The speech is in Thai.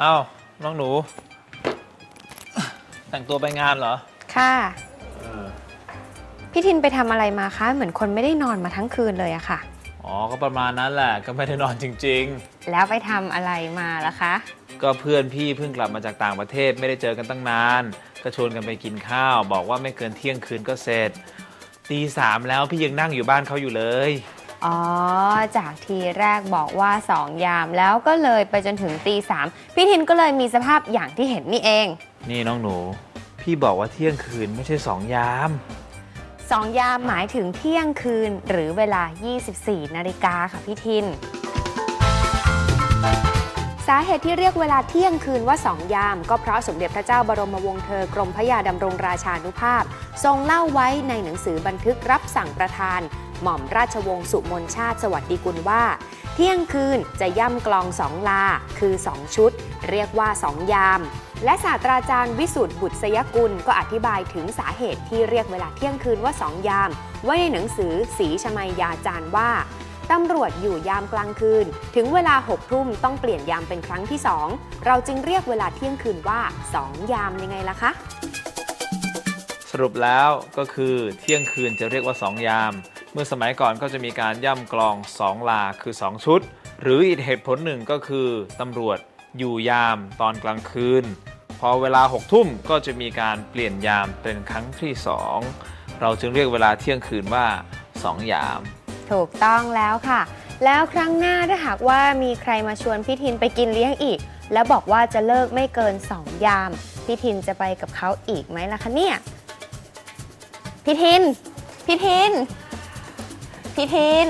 องหนู แต่งตัวไปงานเหรอค่ะพี่ทินไปทำอะไรมาคะ เหมือนคนไม่ได้นอนมาทั้งคืนเลยอะค่ะ อ๋อก็ประมาณนั้นแหละก็ไม่ได้นอนจริง แล้วไปทำอะไรมาล่ะคะ ๆ ก็เพื่อนพี่เพิ่งกลับมาจากต่างประเทศไม่ได้เจอกันตั้งนาน ก็ชวนกันไปกินข้าว บอกว่าไม่เกินเที่ยงคืนก็เสร็จตีสามแล้วพี่ยังนั่งอยู่บ้านเขาอยู่เลย อ๋อ จากทีแรกบอกว่าสองยามแล้วก็เลยไปจนถึงตีสามพี่ทินก็เลยมีสภาพอย่างที่เห็นนี่เอง นี่น้องหนู พี่บอกว่าเที่ยงคืนไม่ใช่สองยาม สองยามหมายถึงเที่ยงคืนหรือเวลา 24 นาฬิกาค่ะพี่ทิน สาเหตุที่เรียกเวลาเที่ยงคืนว่าสองยาม ก็เพราะสมเด็จพระเจ้าบรมวงศ์เธอกรมพระยาดำรงราชานุภาพ ทรงเล่าไว้ในหนังสือบันทึกรับสั่งประธาน หม่อมราชวงศ์สุมนชาติสวัสดิกุลว่า เที่ยงคืนจะย่ำกลองสองลา คือ2ชุด เรียกว่า2ยาม และศาสตราจารย์วิสุทธ์บุตรสยกุลก็อธิบายถึงสาเหตุที่เรียกเวลาเที่ยงคืนว่า2ยาม ไว้ในหนังสือสีชมัยยาจารย์ว่า ตำรวจอยู่ยามกลางคืน ถึงเวลา 6 ทุ่มต้องเปลี่ยนยามเป็นครั้งที่ 2 เราจึงเรียกเวลาเที่ยงคืนว่า 2 ยามยังไงล่ะคะ สรุปแล้วก็คือเที่ยงคืนจะเรียกว่า 2 ยาม เมื่อสมัยก่อนก็จะมีการย่ำกลอง 2 ลาคือ 2 ชุด หรืออีกเหตุผลหนึ่งก็คือตำรวจอยู่ยามตอนกลางคืน พอเวลา 6 ทุ่มก็จะมีการเปลี่ยนยามเป็นครั้งที่ 2 เราจึงเรียกเวลาเที่ยงคืนว่า 2 ยาม ถูกต้องแล้วค่ะ แล้วครั้งหน้าถ้าหากว่ามีใครมาชวนพี่ทินไปกินเลี้ยงอีก แล้วบอกว่าจะเลิกไม่เกิน 2 ยาม พี่ทินจะไปกับเขาอีกไหมล่ะคะเนี่ย พี่ทิน พี่ทิน พี่ทิน